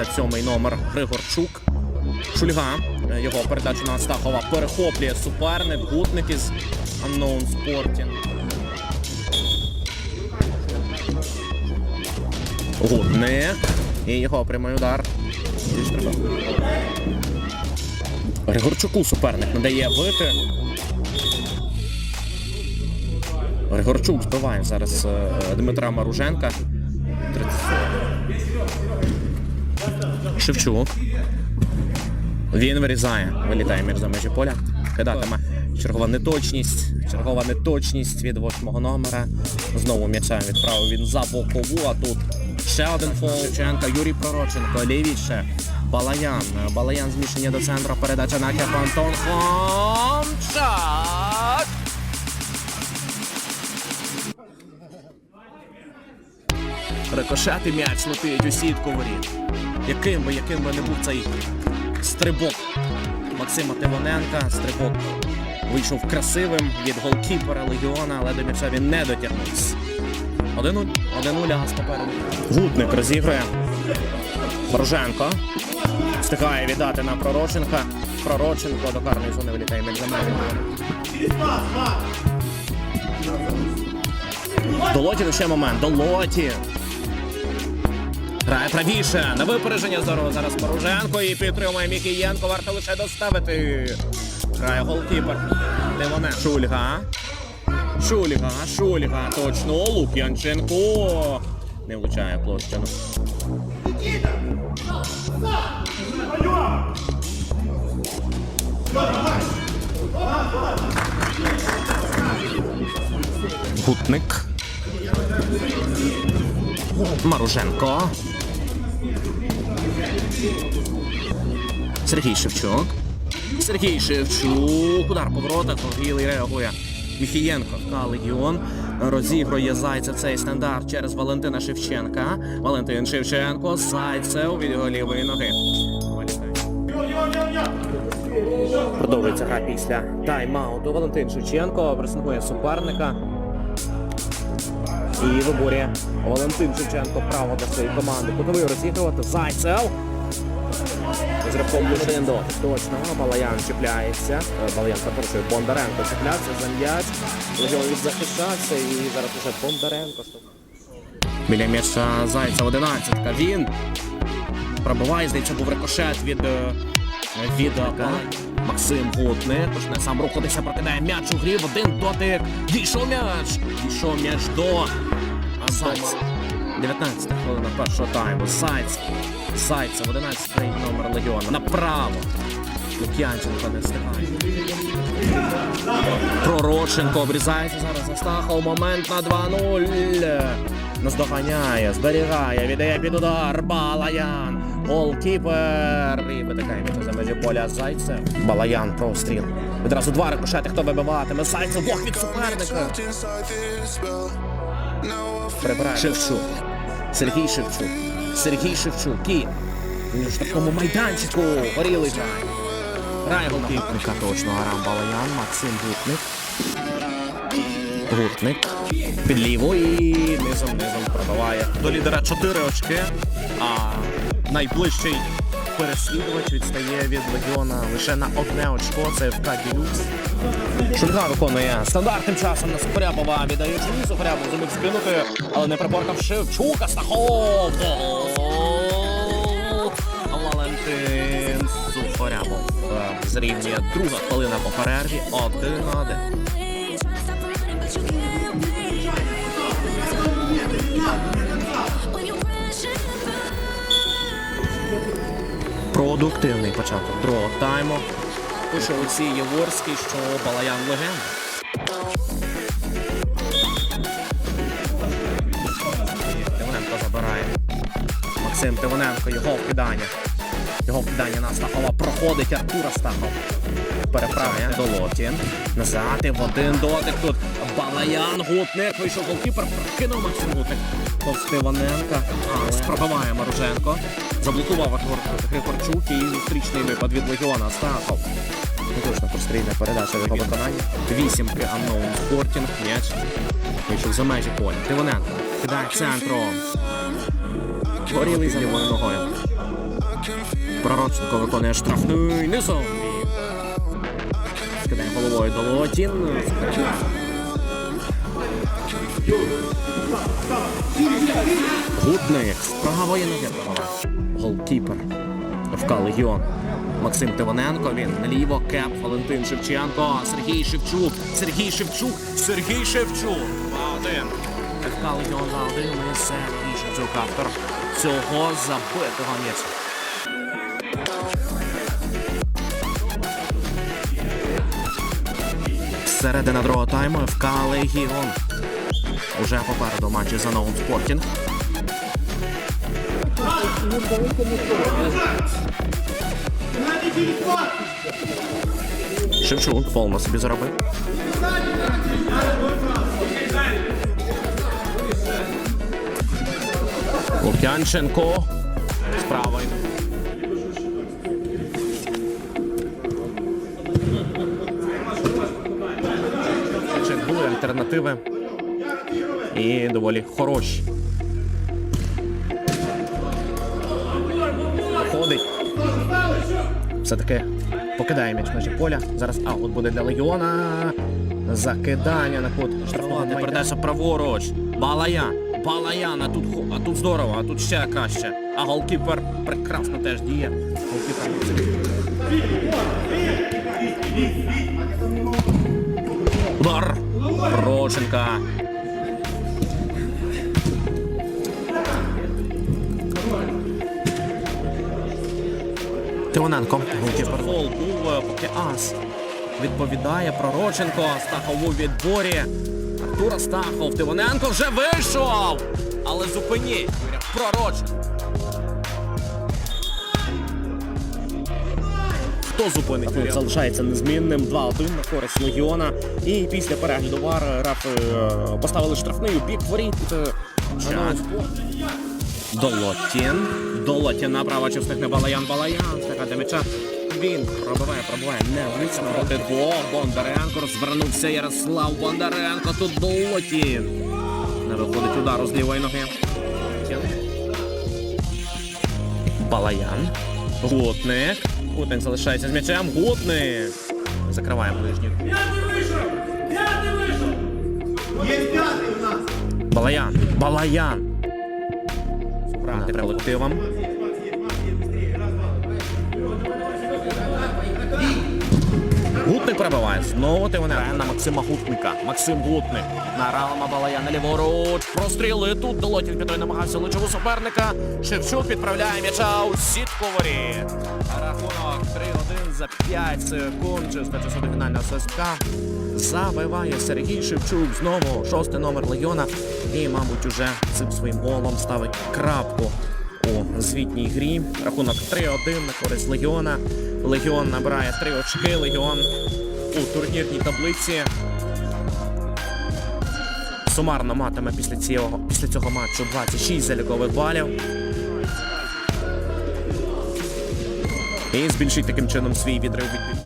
57-й номер Григорчук. Шульга. Е, Його передачу на Астахова перехоплює суперник, гутник із Unknown Sporting. Гутник. І його прямий удар. Григорчуку суперник не дає бити. Григорчук збиває зараз е, Дмитра Маруженка. 30. Шевчук. Він вирізає. Вилітає між за межі поля. Кидатиме. Чергова неточність. Чергова неточність від восьмого номера. Знову м'яча відправив він за бокову, а тут ще один фол. Шевченка, Юрій Пророченко, лівіше. Балаян. Балаян зміщення до центру. Передача на Антон Хомчак. Рикошет м'яч летить у сітку воріт. Яким би, яким би не був цей стрибок Максима Тимоненка, стрибок вийшов красивим від голкіпера Легіона, але до м'яча він не дотягнувся. 1-0, 1-0 газ попереду. Гутник розігрує. Бороженко. Встигає віддати на Пророченка. Пророченко до карної зони вилітає за. Долоті ще момент. Долоті. Грає правіше. На випередження здорово зараз Поруженко і підтримує Мікієнко. Варто лише доставити. Грає голкіпер. Тимоне. Шульга. Шульга, Шульга. Точно. Лук'янченко. Не влучає площину. Гутник. Маруженко. Сергій Шевчук. Сергій Шевчук. Удар по воротах. Реагує. Міхієнко та Легіон розігрує Зайцев цей стандарт через Валентина Шевченка. Валентин Шевченко. Зайцев від його лівої ноги. Продовжується гра після тайм-ауту. Валентин Шевченко пресингує суперника. І виборює Валентин Шевченко право для своєї команди. Готовий розігрувати Зайцев. З рахом лише до точно. Балаян чіпляється. Е, Балаян запрошує Бондаренко чіплявся за м'яч. Легіон захищався і зараз уже Бондаренко. Біля м'яча Зайцев 11. Він пробиває, здається, був рикошет від, е, від е, Максим Гутник. Почне сам рухатися, прокидає м'яч у грі. В один дотик. Дійшов м'яч. Дійшов м'яч до Зайця. 19 хвилина першого тайму. Зайцев. Зайцев, 11 номер Легіона. Направо. Лук'янченко не встигає. Пророченко обрізається зараз Астахов. Момент на 2-0. Наздоганяє, зберігає, віддає під удар. Балаян. Голкіпер. І витикає м'яч за межі поля Зайцев. Балаян простріл. Відразу два рикошети, хто вибиватиме. Зайцев блок від суперника. Прибирає Шевчук. Сергій Шевчук. Сергій Шевчук. І у такому майданчику. Горілий грає. Грає голкіпника точно. Арам Балаян. Максим Гутник. Гутник. Під ліву і низом низом пробиває. До лідера 4 очки. А найближчий переслідувач відстає від легіона лише на одне очко. Це в «Ділюкс». Шульга виконує стандартним часом на Сухрябова, віддає Чуні Сухрябов, зумів скинути, але не приборкав Шевчука, Стахов! Валентин Сухрябов. Е, зрівнює друга хвилина по перерві 1-1. Продуктивний початок другого тайму. Пише Олексій Єворський, що Балаян легенда. Тимоненко забирає. Максим Тимоненко, його вкидання. Його вкидання на Стахова проходить Артур Астахов. Переправляє до Лотін. Назад і в один дотик тут. Балаян, Гутник, вийшов голкіпер, прокинув Максим Гутник. Повз Тиваненка. Але пробиває Маруженко. Заблокував Григор- Григорчук і зустрічний випад від Легіона Астахов. Точно прострільна передача в його виконанні. Вісімки Unknown Спортінг, м'яч. Вийшов за межі поля. Тивоненко кидає центром. Горілий за лівою ногою. Пророченко виконує штрафний низом. Скидає головою до Лотін. Гутник правої ноги. Голкіпер. ФК Легіон. Максим Тивоненко, він наліво, кеп, Валентин Шевченко, Сергій Шевчук, Сергій Шевчук, Сергій Шевчук. 2-1. ФК Легіон 2-1, і Сергій Шевчук, автор цього забитого м'яча. Середина другого тайму ФК Легіон. Уже попереду матчі за Ноун Спортінг. Шевчук фол на собі заробив. Лук'янченко. Альтернативи. І доволі хороші. Ходить. Все-таки покидає м'яч межі поля. Зараз аут буде для Легіона. Закидання на кут штрафного передача праворуч. Балаян. Балаян, а тут, а тут здорово, а тут ще краще. А голкіпер прекрасно теж діє. Голкіпер. Удар. Роченка. Тимоненко. Фол був, поки ас. Відповідає Пророченко. Стахов у відборі. Артура Стахов. Тимоненко вже вийшов. Але зупиніть. Пророченко. Хто зупинить? Юрія? Залишається незмінним 2-1 на користь Легіона. І після перегляду вар рафи е, поставили штрафний у бік воріт. е. Долотін. Долотін направо чи встигне Балаян Балаян. Стигати м'яча. Він пробиває, пробиває. Не влиться проти двох. Бондаренко розвернувся Ярослав Бондаренко. Тут Долотін. Не виходить удару з лівої ноги. Балаян. Гутник. Готник залишається з м'ячем. Гутник. Закриває ближню. Балаян. Балаян. Грати колективом. Перебиває. Знову Тивоненко на Максима Гутника. Максим Гутник. На Ралма Балаяна ліворуч. Простріли тут. Долотін Пітой намагався лучову суперника. Шевчук підправляє м'яча у сітку воріт. Рахунок 3-1 за 5 секунд. Чисто часу до фінального. Забиває Сергій Шевчук. Знову шостий номер Легіона. І, мабуть, уже цим своїм голом ставить крапку у звітній грі. Рахунок 3-1 на користь Легіона. Легіон набирає 3 очки. Легіон у турнірній таблиці. Сумарно матиме після цього, після цього матчу 26 залікових балів. І збільшить таким чином свій відрив від